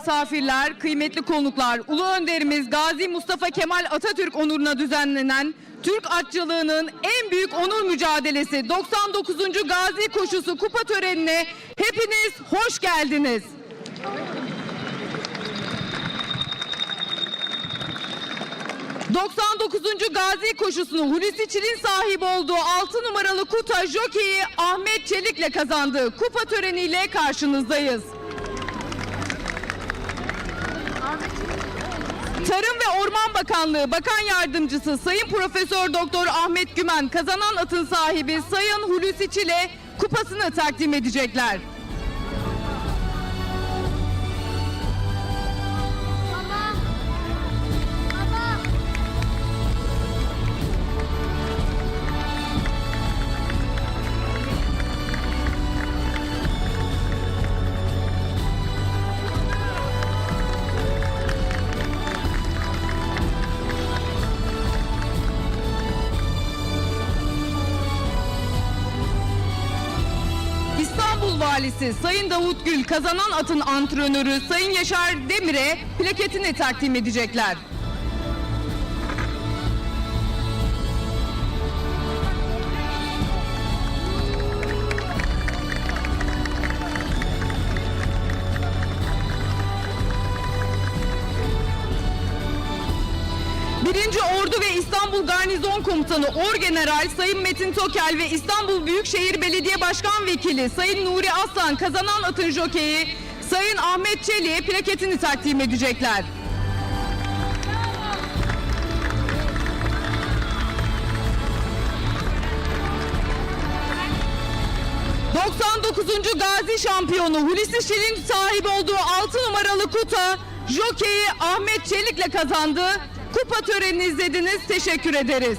Misafirler, kıymetli konuklar, Ulu Önderimiz Gazi Mustafa Kemal Atatürk onuruna düzenlenen Türk atçılığının en büyük onur mücadelesi 99. Gazi Koşusu kupa törenine hepiniz hoş geldiniz. ...99. Gazi koşusunu Hulusi Çil'in sahibi olduğu 6 numaralı kuta jokeyi Ahmet Çelik'le kazandı. Kupa töreniyle karşınızdayız. Tarım ve Orman Bakanlığı Bakan Yardımcısı Sayın Profesör Doktor Ahmet Gümen kazanan atın sahibi Sayın Hulusi Çil'e kupasını takdim edecekler. Valisi Sayın Davut Gül kazanan atın antrenörü Sayın Yaşar Demir'e plaketini takdim edecekler. Birinci Ordu ve İstanbul Garnizon Komutanı Orgeneral Sayın Metin Tokel ve İstanbul Büyükşehir Belediye Başkan Vekili Sayın Nuri Aslan kazanan atın jokeyi Sayın Ahmet Çelik'e plaketini takdim edecekler. ...99. Gazi şampiyonu Hulusi Şirin sahibi olduğu 6 numaralı kuta... ...jokeyi Ahmet Çelik'le kazandı. Kupa törenini izlediniz. Teşekkür ederiz.